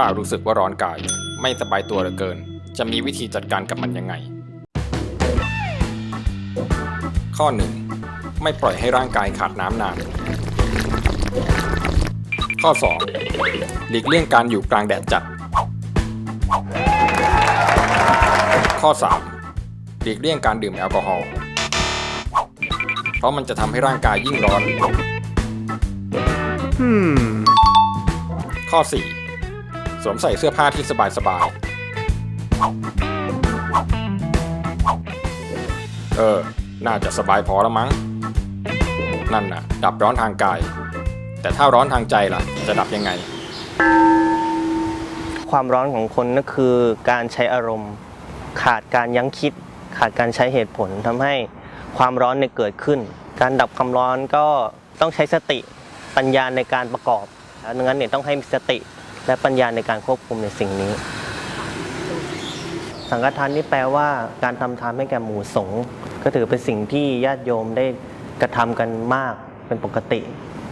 ถ้ารู้สึกว่าร้อนกาย ไม่สบายตัวเหลือเกิน จะมีวิธีจัดการกับมันยังไง ข้อ 1. ไม่ปล่อยให้ร่างกายขาดน้ำนาน ข้อ 2. หลีกเลี่ยงการอยู่กลางแดดจัด ข้อ 3. หลีกเลี่ยงการดื่มแอลกอฮอล์เพราะมันจะทำให้ร่างกายยิ่งร้อน ข้อ 4. สวมใส่เสื้อผ้าที่สบายสบายๆเออ น่าจะสบายพอแล้วมั้ง นั่นน่ะ ดับร้อนทางกาย แต่ถ้าร้อนทางใจล่ะ จะดับยังไง ความร้อนของคนก็คือการใช้อารมณ์ ขาดการยั้งคิด ขาดการใช้เหตุผลทำให้ความร้อนเนี่ยเกิดขึ้น การดับความร้อนก็ต้องใช้สติปัญญาในการประกอบดังนั้นเนี่ยต้องให้มีสติ และปัญญาในการควบคุมในสิ่งนี้ สังฆทานนี่แปลว่าการทำทานให้แก่หมู่สงฆ์ก็ถือเป็นสิ่งที่ญาติโยมได้กระทำกันมากเป็นปกติ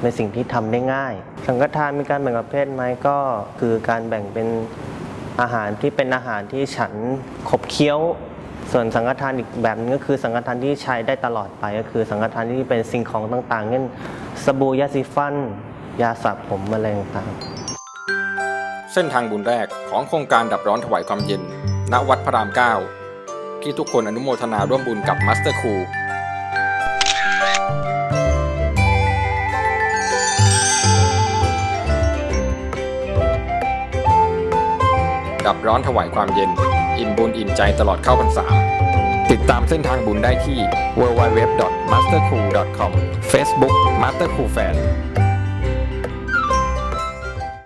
เป็นสิ่งที่ทำได้ง่าย สังฆทานมีการแบ่งประเภทไหมก็คือการแบ่งเป็นอาหารที่เป็นอาหารที่ฉันขบเคี้ยว ส่วนสังฆทานอีกแบบนึงก็คือสังฆทานที่ใช้ได้ตลอดไปก็คือ สังฆทานที่เป็นสิ่งของต่างๆเช่นสบู่ยาสีฟัน ยาสระผมอะไรต่างๆ เส้นทางบุญแรกของโครงการดับร้อนถวายความเย็น ณ วัดพระราม 9 ที่ทุกคนอนุโมทนาร่วมบุญกับมัสเตอร์คูดับร้อนถวายความเย็น อิ่มบุญอิ่มใจตลอดเข้าพรรษา ติดตามเส้นทางบุญได้ที่ www.mastercool.com Facebook Master Cool Fan